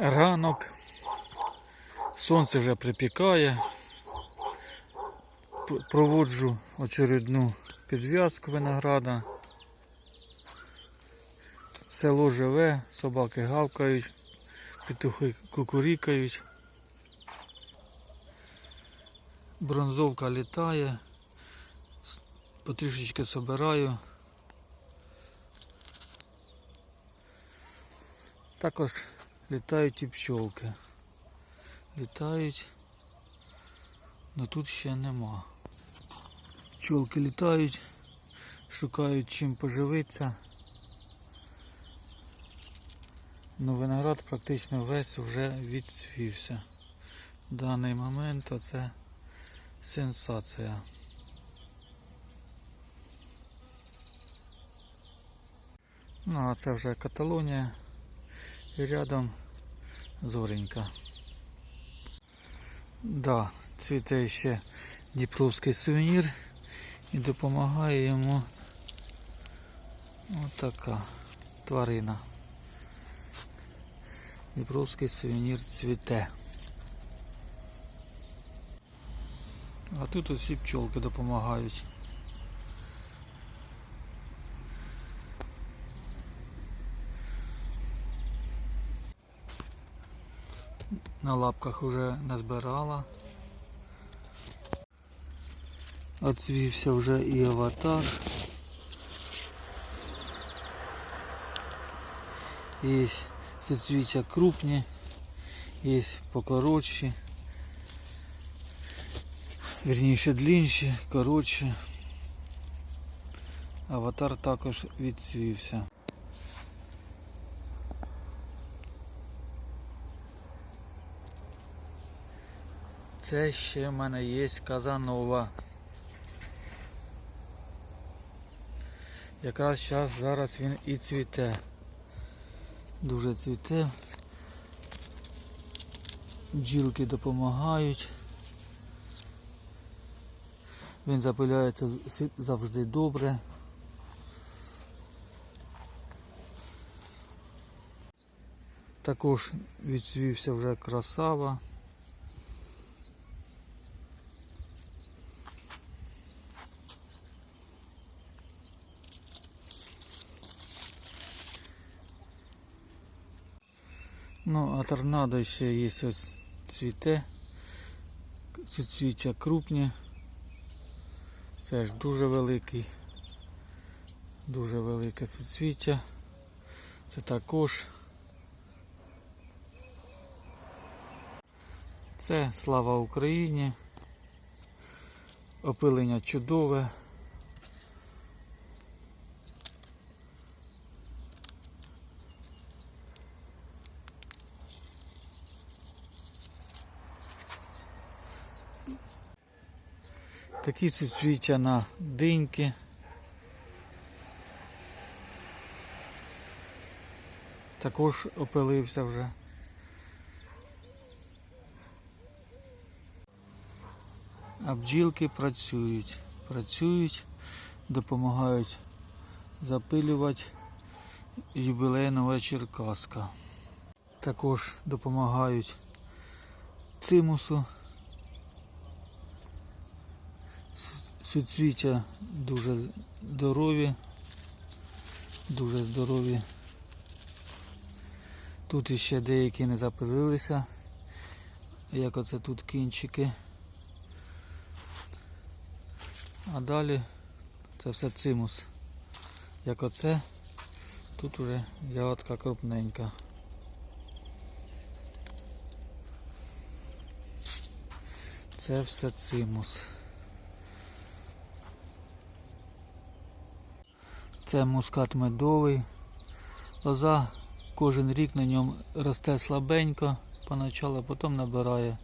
Ранок. Сонце вже припікає. Проводжу очередну підв'язку винограда. Село живе, собаки гавкають, петухи кукурікають. Бронзовка літає. Потрішечки собираю. Також літають і пчолки. Літають, але тут ще нема. Пчолки літають, шукають чим поживитися. Ну, виноград практично весь вже відцвівся. В даний момент це сенсація. Ну, а це вже Каталонія. І рядом зоренька. Да, цвіте ще дніпровський сувенір і допомагає йому отака тварина. Дніпровський сувенір цвіте. А тут усі пчолки допомагають. На лапках уже назбирала. Оцвівся вже і аватар. Є соцвіття крупні, є покоротші. Вірніше длінші, коротші. Аватар також відцвівся. Це ще в мене є Казанова. Якраз зараз, зараз він і цвіте. Дуже цвіте. Бджілки допомагають. Він запиляється завжди добре. Також відцвівся вже красава. Ну, а торнадо ще є ось цвіте. Суцвіття крупні. Це ж дуже великий. Дуже велике суцвіття. Це також. Це слава Україні. Опилення чудове. Такі суцвіття на диньки. Також опилився вже. А бджілки працюють, працюють, допомагають запилювати юбілейного черкаска. Також допомагають цимусу. Суцвіття дуже здорові, дуже здорові. Тут іще деякі не запилилися, як оце тут кінчики. А далі це все цимус. Як оце, тут уже ягодка крупненька. Це все цимус. Це мускат медовий. Лоза кожен рік на ньому росте слабенько поначалу, а потім набирає.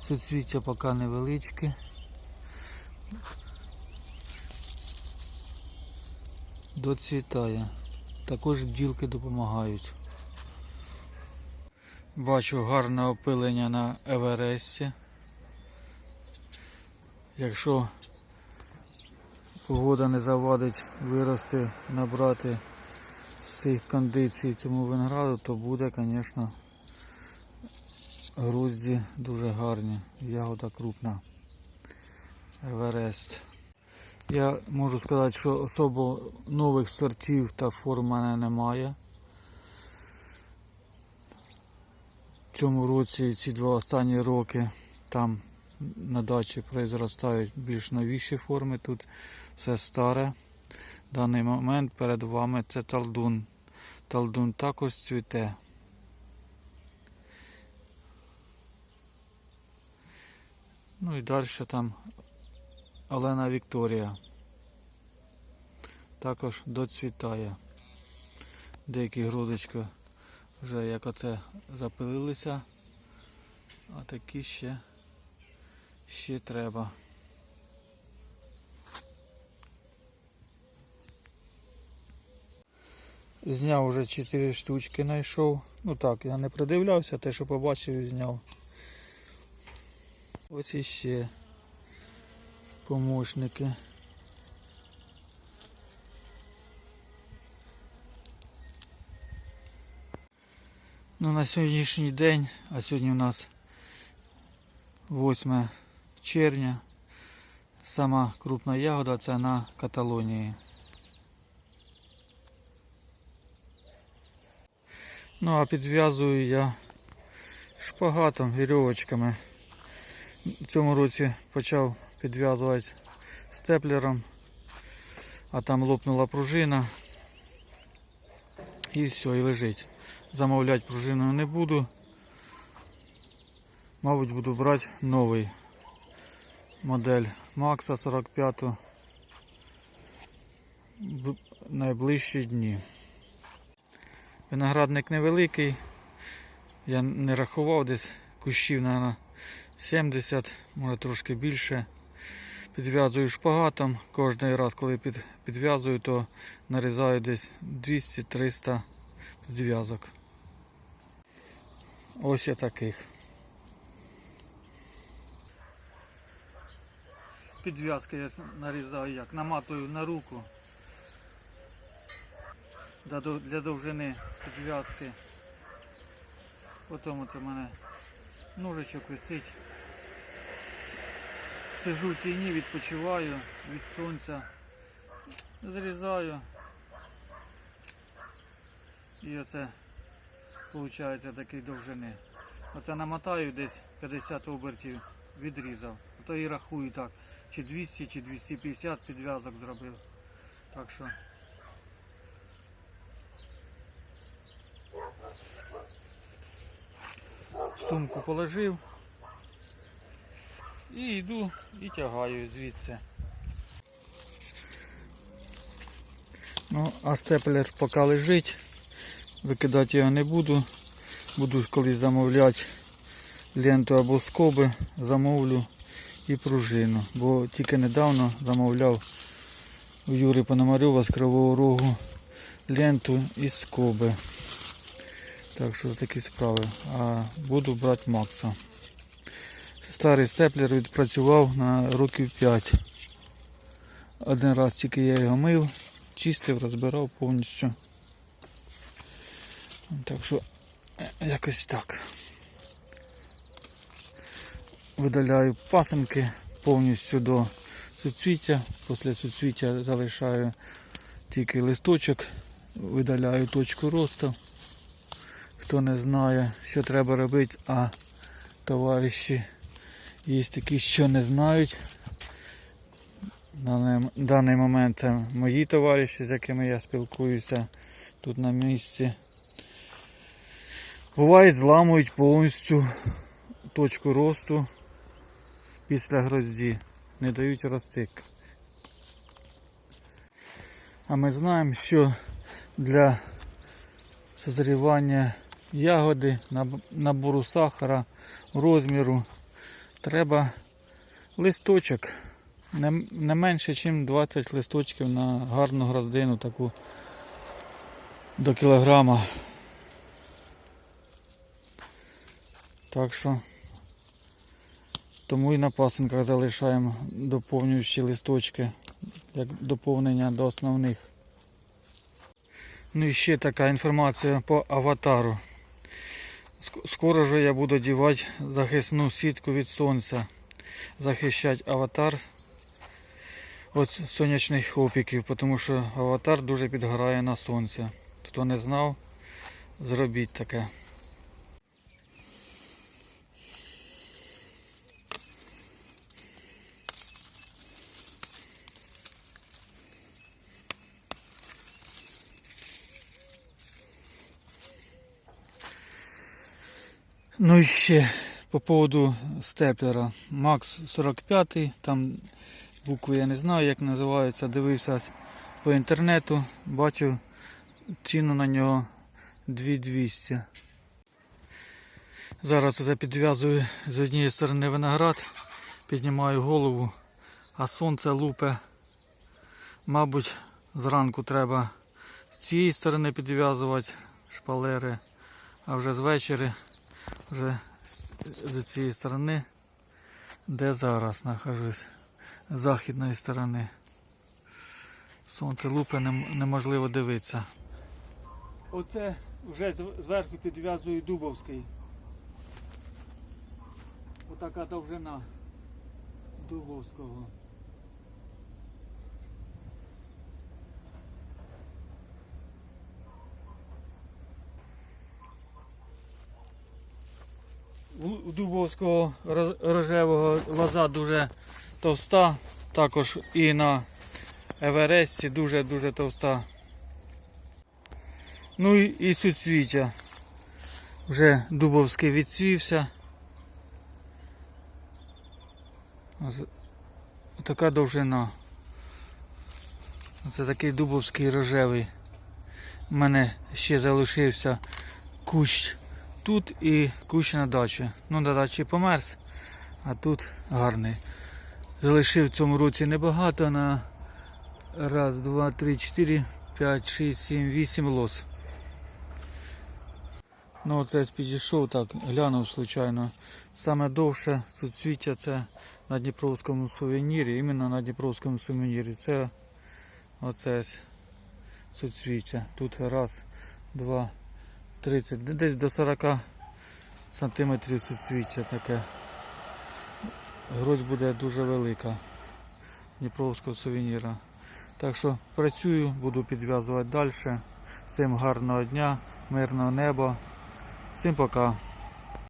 Суцвіття поки невеличке. Доцвітає. Також бджілки допомагають. Бачу гарне опилення на Евересті. Якщо погода не завадить вирости, набрати з цих кондицій цьому винограду, то буде, звісно, грузді дуже гарні. Ягода крупна. Еверест. Я можу сказати, що особо нових сортів та форм в мене немає. В цьому році ці два останні роки там на дачі произростають більш новіші форми. Тут все старе. В даний момент перед вами це талдун. Талдун також цвіте. Ну і далі там Олена Вікторія. Також доцвітає. Деякі грудочки вже як оце запилилися, а такі ще, ще треба. Зняв вже 4 штучки знайшов. Ну так, я не придивлявся, те, що побачив, зняв. Ось іще помощники. Ну, на сьогоднішній день, а сьогодні у нас 8 червня, сама крупна ягода це на Каталонії. Ну а підв'язую я шпагатом, вірьовочками. В цьому році почав підв'язувати степлером, а там лопнула пружина. І все, і лежить. Замовляти пружину не буду. Мабуть, буду брати новий модель Макса 45 в найближчі дні. Виноградник невеликий. Я не рахував десь кущів, мабуть, 70, може трошки більше. Підв'язую шпагатом. Кожен раз, коли під, підв'язую, то нарізаю десь 200-300 підв'язок. Ось я таких. Підв'язки я нарізаю як, наматую на руку для довжини підв'язки. Потім оце в мене ножичок висить. Сижу в тіні, відпочиваю від сонця, зрізаю. І оце виходить такий довжини. Оце намотаю десь 50 обертів, відрізав. То і рахую так, чи 200, чи 250 підв'язок зробив. Так що сумку положив і йду і тягаю звідси. Ну, а степлер поки лежить, викидати його не буду. Буду колись замовляти ленту або скоби, замовлю і пружину. Бо тільки недавно замовляв у Юри Пономарьова з Кривого Рогу ленту і скоби. Так що такі справи. А буду брати Макса. Старий степлер відпрацював на років 5. Один раз тільки я його мив, чистив, розбирав повністю. Так що е, якось так. Видаляю пасенки повністю до суцвіття. Після суцвіття залишаю тільки листочок, видаляю точку росту. Хто не знає, що треба робити, а товариші є такі, що не знають. На даний- момент це мої товариші, з якими я спілкуюся тут на місці. Буває, зламують повністю точку росту після грозді, не дають рости. А ми знаємо, що для созрівання ягоди, набору сахара, розміру треба листочок. Не, менше, ніж 20 листочків на гарну гроздину таку до кілограма. Так що тому і на пасинках залишаємо доповнюючі листочки, як доповнення до основних. Ну і ще така інформація по аватару. Скоро же я буду одягати захисну сітку від сонця. Захищати аватар від сонячних опіків, тому що аватар дуже підгорає на сонці. Хто не знав, зробіть таке. Ну і ще по поводу степлера. Макс 45, там букви я не знаю, як називаються. Дивився по інтернету, бачив ціну на нього 2200. Зараз я підв'язую з однієї сторони виноград, піднімаю голову, а сонце лупе. Мабуть, зранку треба з цієї сторони підв'язувати шпалери, а вже з вечора вже з- цієї сторони, де зараз нахожусь, з західної сторони. Сонце лупе неможливо дивитися. Оце вже зверху підв'язую Дубовський. Отака довжина Дубовського. Дубовського рожевого лоза дуже товста, також і на Евересті дуже-дуже товста. Ну і, і суцвіття. Вже Дубовський відцвівся. Ось Така довжина. Це такий дубовський рожевий. У мене ще залишився кущ тут і кущ на дачі. Ну, на дачі померз, а тут гарний. Залишив в цьому році небагато на раз, два, три, чотири, п'ять, шість, сім, вісім лос. Ну оце підійшов так, глянув случайно. Саме довше суцвіття це на Дніпровському сувенірі, іменно на Дніпровському сувенірі. Це оце суцвіття. Тут раз, два, 30, десь до 40 сантиметрів суцвіччя таке. Грозь буде дуже велика Дніпровського сувеніра. Так що працюю, буду підв'язувати далі. Всім гарного дня, мирного неба. Всім пока.